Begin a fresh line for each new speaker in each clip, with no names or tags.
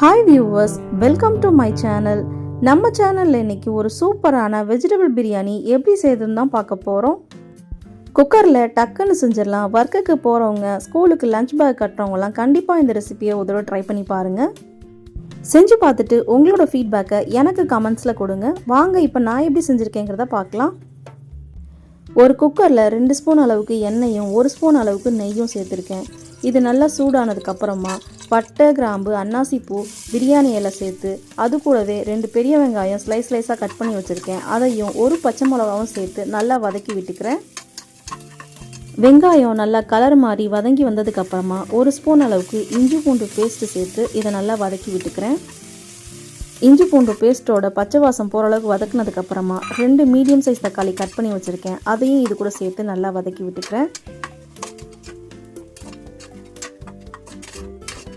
Hi viewers welcome to my channel நம்ம சேனலில் இன்றைக்கி ஒரு சூப்பரான வெஜிடபிள் பிரியாணி எப்படி செய்யறதுன்னு தான் பார்க்க போகிறோம் குக்கரில் டக்குன்னு செஞ்சிடலாம். ஒர்க்குக்கு போகிறவங்க ஸ்கூலுக்கு லஞ்ச் பேக் கட்டுறவங்கலாம் கண்டிப்பாக இந்த ரெசிபியை ஒரு ட்ரை பண்ணி பாருங்கள் செஞ்சு பார்த்துட்டு உங்களோட ஃபீட்பேக்கை எனக்கு கமெண்ட்ஸில் கொடுங்க. வாங்க இப்போ நான் எப்படி செஞ்சுருக்கேங்கிறத பார்க்கலாம். ஒரு குக்கரில் ரெண்டு ஸ்பூன் அளவுக்கு எண்ணெயும் ஒரு ஸ்பூன் அளவுக்கு நெய்யும் சேர்த்துருக்கேன். இது நல்லா சூடானதுக்கு அப்புறமா பட்டை கிராம்பு அன்னாசிப்பூ பிரியாணி இலை சேர்த்து அது கூடவே ரெண்டு பெரிய வெங்காயம் ஸ்லைஸ் ஸ்லைஸாக கட் பண்ணி வச்சுருக்கேன். அதையும் ஒரு பச்சை மிளகாவும் சேர்த்து நல்லா வதக்கி விட்டுக்கிறேன். வெங்காயம் நல்லா கலர் மாறி வதங்கி வந்ததுக்கு அப்புறமா ஒரு ஸ்பூன் அளவுக்கு இஞ்சி பூண்டு பேஸ்ட்டு சேர்த்து இதை நல்லா வதக்கி விட்டுக்கிறேன். இஞ்சி பூண்டு பேஸ்ட்டோட பச்சை வாசம் போகிற அளவுக்கு வதக்குனதுக்கப்புறமா ரெண்டு மீடியம் சைஸ் தக்காளி கட் பண்ணி வச்சுருக்கேன். அதையும் இது கூட சேர்த்து நல்லா வதக்கி விட்டுக்கிறேன்.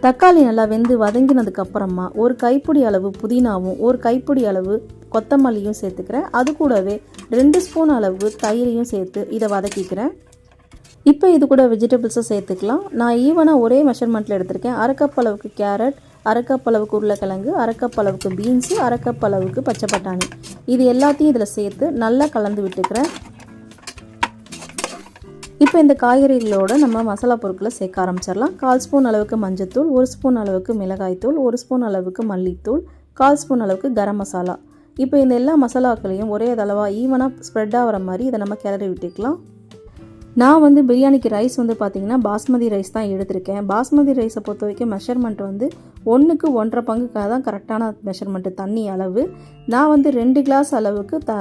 தக்காளி நல்லா வெந்து வதங்கினதுக்கு அப்புறமா ஒரு கைப்பிடி அளவு புதினாவும் ஒரு கைப்பிடி அளவு கொத்தமல்லியும் சேர்த்துக்கிறேன். அது கூடவே ரெண்டு ஸ்பூன் அளவு தயிரையும் சேர்த்து இதை வதக்கிக்கிறேன். இப்போ இது கூட வெஜிடபிள்ஸும் சேர்த்துக்கலாம். நான் ஈவனாக ஒரே மெஷர்மெண்ட்டில் எடுத்திருக்கேன். அரைக்கப் அளவுக்கு கேரட் அரைக்கப் அளவுக்கு உருளைக்கிழங்கு அரைக்கப் அளவுக்கு பீன்ஸு அரைக்கப் அளவுக்கு பச்சை பட்டாணி. இது எல்லாத்தையும் இதில் சேர்த்து நல்லா கலந்து விட்டுக்கிறேன். இப்போ இந்த காய்கறிகளோட நம்ம மசாலா பொருட்களை சேர்க்க ஆரம்பிச்சிடலாம். கால் ஸ்பூன் அளவுக்கு மஞ்சத்தூள் ஒரு ஸ்பூன் அளவுக்கு மிளகாய்த்தூள் ஒரு ஸ்பூன் அளவுக்கு மல்லித்தூள் கால் ஸ்பூன் அளவுக்கு கரம் மசாலா. இப்போ இந்த எல்லா மசாலாக்களையும் ஒரே தளவாக ஈவனாக ஸ்ப்ரெட் ஆகிற மாதிரி இதை நம்ம கிளறி விட்டுக்கலாம். நான் வந்து பிரியாணிக்கு ரைஸ் வந்து பார்த்திங்கன்னா பாஸ்மதி ரைஸ் தான் எடுத்திருக்கேன். பாஸ்மதி ரைஸை பொறுத்த வரைக்கும் மெஷர்மெண்ட் வந்து ஒன்றுக்கு ஒன்றரை பங்குக்காக தான் கரெக்டான மெஷர்மெண்ட்டு தண்ணி அளவு. நான் வந்து ரெண்டு கிளாஸ் அளவுக்கு த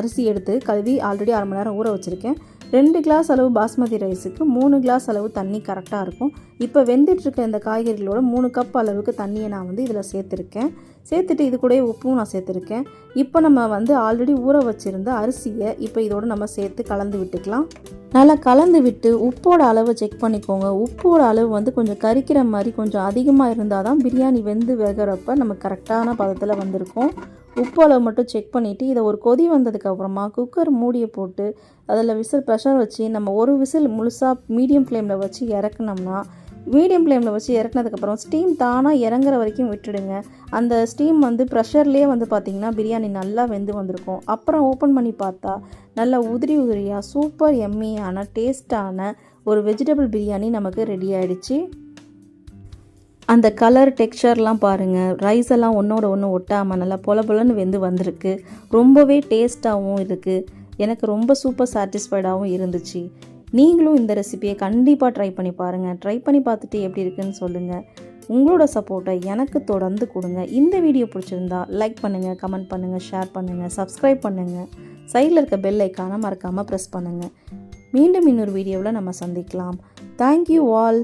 அரிசி எடுத்து கழுவி ஆல்ரெடி அரை மணி நேரம் ஊற வச்சுருக்கேன். ரெண்டு கிளாஸ் அளவு பாஸ்மதி ரைஸுக்கு மூணு கிளாஸ் அளவு தண்ணி கரெக்டாக இருக்கும். இப்போ வெந்துட்டுருக்க இந்த காய்கறிகளோட மூணு கப் அளவுக்கு தண்ணியை நான் வந்து இதில் சேர்த்துருக்கேன். சேர்த்துட்டு இது கூட உப்பும் நான் சேர்த்துருக்கேன். இப்போ நம்ம வந்து ஆல்ரெடி ஊற வச்சுருந்த அரிசியை இப்போ இதோடு நம்ம சேர்த்து கலந்து விட்டுக்கலாம். நல்லா கலந்து விட்டு உப்போட அளவை செக் பண்ணிக்கோங்க. உப்போட அளவு வந்து கொஞ்சம் கறிக்கிற மாதிரி கொஞ்சம் அதிகமாக இருந்தால் தான் பிரியாணி வெந்து வேகிறப்ப நம்ம கரெக்டான பதத்தில் வந்திருக்கும். உப்பு அளவு மட்டும் செக் பண்ணிவிட்டு இதை ஒரு கொதி வந்ததுக்கு அப்புறமா குக்கர் மூடியை போட்டு அதில் விசில் ப்ரெஷர் வச்சு நம்ம ஒரு விசில் முழுசாக மீடியம் ஃப்ளேமில் வச்சு இறக்குனோம்னா மீடியம் ஃப்ளேமில் வச்சு இறக்குனதுக்கப்புறம் ஸ்டீம் தானாக இறங்குற வரைக்கும் விட்டுடுங்க. அந்த ஸ்டீம் வந்து ப்ரெஷர்லேயே வந்து பார்த்திங்கன்னா பிரியாணி நல்லா வெந்து வந்திருக்கும். அப்புறம் ஓப்பன் பண்ணி பார்த்தா நல்லா உதிரி உதிரியாக சூப்பர் எம்மியான டேஸ்ட்டான ஒரு வெஜிடபிள் பிரியாணி நமக்கு ரெடி ஆகிடுச்சு அந்த கலர் டெக்ஸ்சர்லாம் பாருங்கள் ரைஸ் எல்லாம் ஒன்றோட ஒன்று ஒட்டாமல் நல்லா பொல பொலன்னு வெந்து வந்திருக்கு. ரொம்பவே டேஸ்ட்டாகவும் இருக்குது எனக்கு ரொம்ப சூப்பர் சாட்டிஸ்ஃபைடாகவும் இருந்துச்சு. நீங்களும் இந்த ரெசிபியை கண்டிப்பாக ட்ரை பண்ணி பாருங்கள் ட்ரை பண்ணி பார்த்துட்டு எப்படி இருக்குன்னு சொல்லுங்கள் உங்களோட சப்போர்ட்டை எனக்கு தொடர்ந்து கொடுங்க. இந்த வீடியோ பிடிச்சிருந்தா லைக் பண்ணுங்கள் கமெண்ட் பண்ணுங்கள் ஷேர் பண்ணுங்கள் சப்ஸ்கிரைப் பண்ணுங்கள் சைடில் இருக்க பெல் ஐக்கானை மறக்காமல் ப்ரெஸ் பண்ணுங்கள் மீண்டும் இன்னொரு வீடியோவில் நம்ம சந்திக்கலாம். Thank you all